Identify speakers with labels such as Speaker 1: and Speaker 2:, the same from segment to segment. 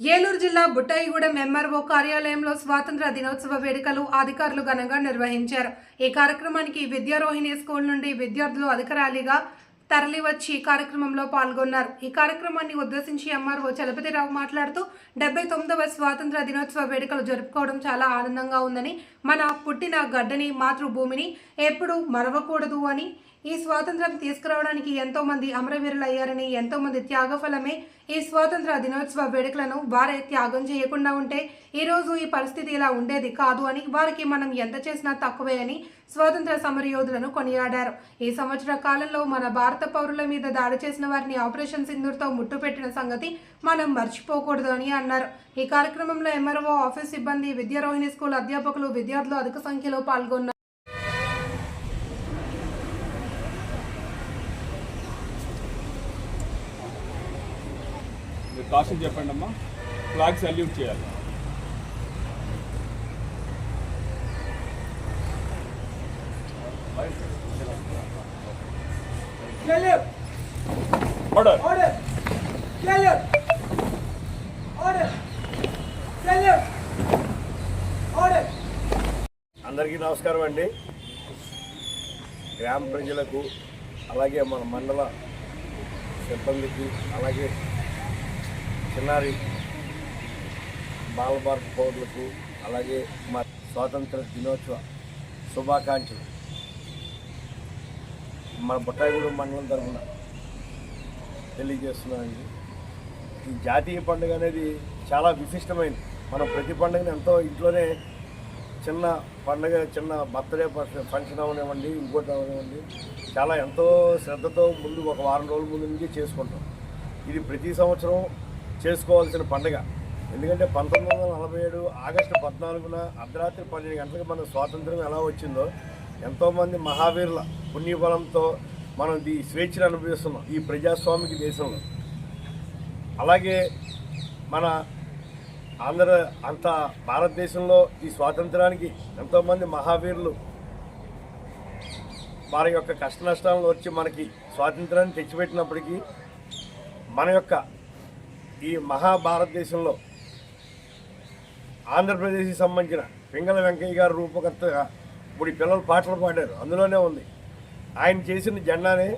Speaker 1: ఏలూరు జిల్లా బుట్టాయిగూడెం ఎంఆర్ఓ కార్యాలయంలో స్వాతంత్ర దినోత్సవ వేడుకలు అధికారులు ఘనంగా నిర్వహించారు. ఈ కార్యక్రమానికి విద్యారోహిణి స్కూల్ నుండి విద్యార్థులు అధిక ర్యాలీగా తరలివచ్చి కార్యక్రమంలో పాల్గొన్నారు. ఈ కార్యక్రమాన్ని ఉద్దేశించి ఎంఆర్ఓ చలపతిరావు మాట్లాడుతూ డెబ్బై తొమ్మిదవ స్వాతంత్ర దినోత్సవ వేడుకలు జరుపుకోవడం చాలా ఆనందంగా ఉందని మన పుట్టిన గడ్డని మాతృభూమిని ఎప్పుడూ మరవకూడదు అని ఈ స్వాతంత్రం తీసుకురావడానికి ఎంతో మంది అమరవీరులయ్యారని ఎంతో మంది త్యాగఫలమే ఈ స్వాతంత్ర దినోత్సవ వేడుకలను వారే త్యాగం చేయకుండా ఉంటే ఈ రోజు ఈ పరిస్థితి ఇలా ఉండేది కాదు అని వారికి మనం ఎంత చేసినా తక్కువే అని స్వాతంత్ర సమరయోధులను కొనియాడారు. ఈ సంవత్సర కాలంలో మన భారత పౌరుల మీద దాడి చేసిన వారిని ఆపరేషన్ సింధూర్తో ముట్టుపెట్టిన సంగతి మనం మర్చిపోకూడదు అని అన్నారు. ఈ కార్యక్రమంలో ఎంఆర్ఓ ఆఫీస్ సిబ్బంది విద్యారోహిణి స్కూల్ అధ్యాపకులు విద్యార్థులు అధిక సంఖ్యలో పాల్గొన్నారు.
Speaker 2: మీరు కాషన్ చెప్పండి అమ్మా. ఫ్లాగ్ సల్యూట్ చేయాలి. ఆర్డర్!
Speaker 3: అందరికీ నమస్కారం అండి. గ్రామ ప్రజలకు అలాగే మన మండల సిబ్బందికి అలాగే చిన్నారి బాలభారత పౌరులకు అలాగే మా స్వాతంత్ర దినోత్సవ శుభాకాంక్షలు. మన బుట్టాయిగూడెం మండలం తరఫున తెలియజేస్తున్నానండి. ఈ జాతీయ పండుగ అనేది చాలా విశిష్టమైనది మనం ప్రతి పండుగను ఎంతో ఇంట్లోనే చిన్న పండగ చిన్న బర్త్డే ఫంక్షన్ అవనివ్వండి ఇంకోటి అవనివ్వండి చాలా ఎంతో శ్రద్ధతో ముందు ఒక వారం రోజుల ముందు నుంచి చేసుకుంటాం. ఇది ప్రతి సంవత్సరం చేసుకోవాల్సిన పండుగ. ఎందుకంటే పంతొమ్మిది వందల నలభై ఏడు ఆగస్టు పద్నాలుగున అర్ధరాత్రి పన్నెండు గంటలకు మన స్వాతంత్రం ఎలా వచ్చిందో ఎంతోమంది మహావీరుల పుణ్యబలంతో మనం ఈ స్వేచ్ఛను అనుభవిస్తున్నాం ఈ ప్రజాస్వామిక దేశంలో. అలాగే మన ఆంధ్ర అంత భారతదేశంలో ఈ స్వాతంత్రానికి ఎంతోమంది మహావీరులు వారి యొక్క కష్ట నష్టాలను వచ్చి మనకి స్వాతంత్రాన్ని తెచ్చిపెట్టినప్పటికీ మన యొక్క ఈ మహాభారతదేశంలో ఆంధ్రప్రదేశ్కి సంబంధించిన పింగళ వెంకయ్య గారు రూపకర్తగా ఇప్పుడు ఈ పిల్లలు పాటలు పాడారు. అందులోనే ఉంది. ఆయన చేసిన జెండానే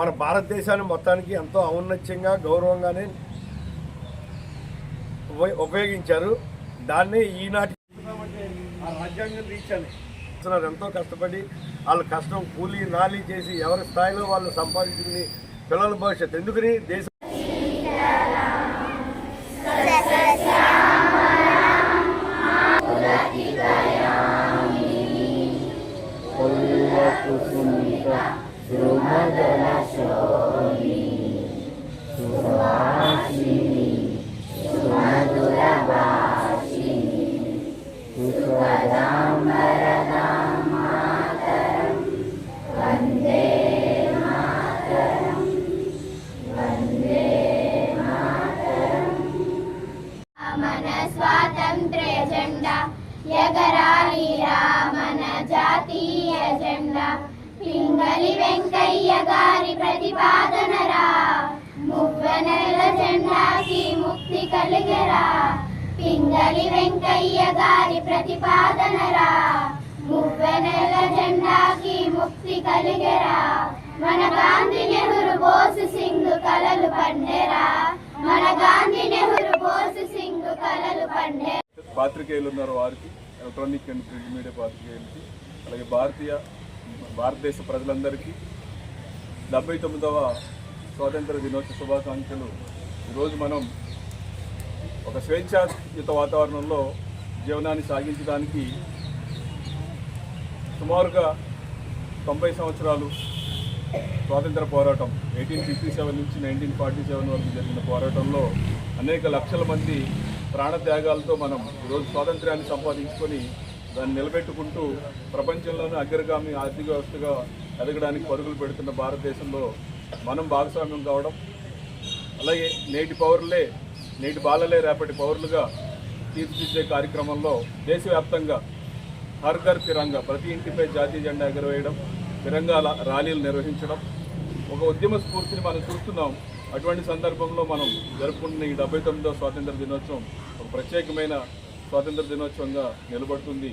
Speaker 3: మన భారతదేశాన్ని మొత్తానికి ఎంతో ఔన్నత్యంగా గౌరవంగానే ఉపయోగించారు. దాన్నే ఈనాటి ఆ రాజ్యాంగం తీర్చాలి ఎంతో కష్టపడి వాళ్ళు కష్టం కూలీ నాలి చేసి ఎవరి స్థాయిలో వాళ్ళు సంపాదించింది పిల్లల భవిష్యత్తు. ఎందుకని? దేశం
Speaker 4: వెంకయ్య గారి ప్రతిపాదనరా మువ్వనెల జెండాకి ముక్తి కలిగరా. పింగళి వెంకయ్య గారి ప్రతిపాదనరా మువ్వనెల జెండాకి ముక్తి కలిగరా. మన గాంధీ నెహ్రూ బోసు సింగ్ కలలు పండెరా మన గాంధీ నెహ్రూ బోసు సింగ్ కలలు పండే
Speaker 2: పాత్రికేయులు ఉన్నారు వారికి ఎలక్ట్రానిక్ అండ్ ప్రింట్ మీడియా పాత్రికేయులకి అలాగే భారతీయ భారతదేశ ప్రజలందరికీ డెబ్బై తొమ్మిదవ స్వాతంత్ర దినోత్సవ శుభాకాంక్షలు ఈరోజు మనం ఒక స్వేచ్ఛాయుత వాతావరణంలో జీవనాన్ని సాగించడానికి సుమారుగా తొంభై సంవత్సరాలు స్వాతంత్ర పోరాటం ఎయిటీన్ ఫిఫ్టీ సెవెన్ నుంచి నైన్టీన్ ఫార్టీ సెవెన్ వరకు జరిగిన పోరాటంలో అనేక లక్షల మంది ప్రాణత్యాగాలతో మనం ఈరోజు స్వాతంత్ర్యాన్ని సంపాదించుకొని దాన్ని నిలబెట్టుకుంటూ ప్రపంచంలోనే అగ్రగామి ఆర్థిక వ్యవస్థగా ఎదగడానికి పరుగులు పెడుతున్న భారతదేశంలో మనం భాగస్వామ్యం కావడం అలాగే నేటి పౌరులే నేటి బాలలే రేపటి పౌరులుగా తీర్చిదిద్దే కార్యక్రమంలో దేశవ్యాప్తంగా హర్ ఘర్ తిరంగా ప్రతి ఇంటిపై జాతీయ జెండా ఎగరవేయడం తిరంగా ర్యాలీలు నిర్వహించడం. ఒక ఉద్యమ స్ఫూర్తిని మనం చూస్తున్నాం. అటువంటి సందర్భంలో మనం జరుపుకుంటున్న ఈ డెబ్బై తొమ్మిదో స్వాతంత్ర దినోత్సవం ఒక ప్రత్యేకమైన స్వాతంత్ర దినోత్సవంగా నిలబడుతుంది.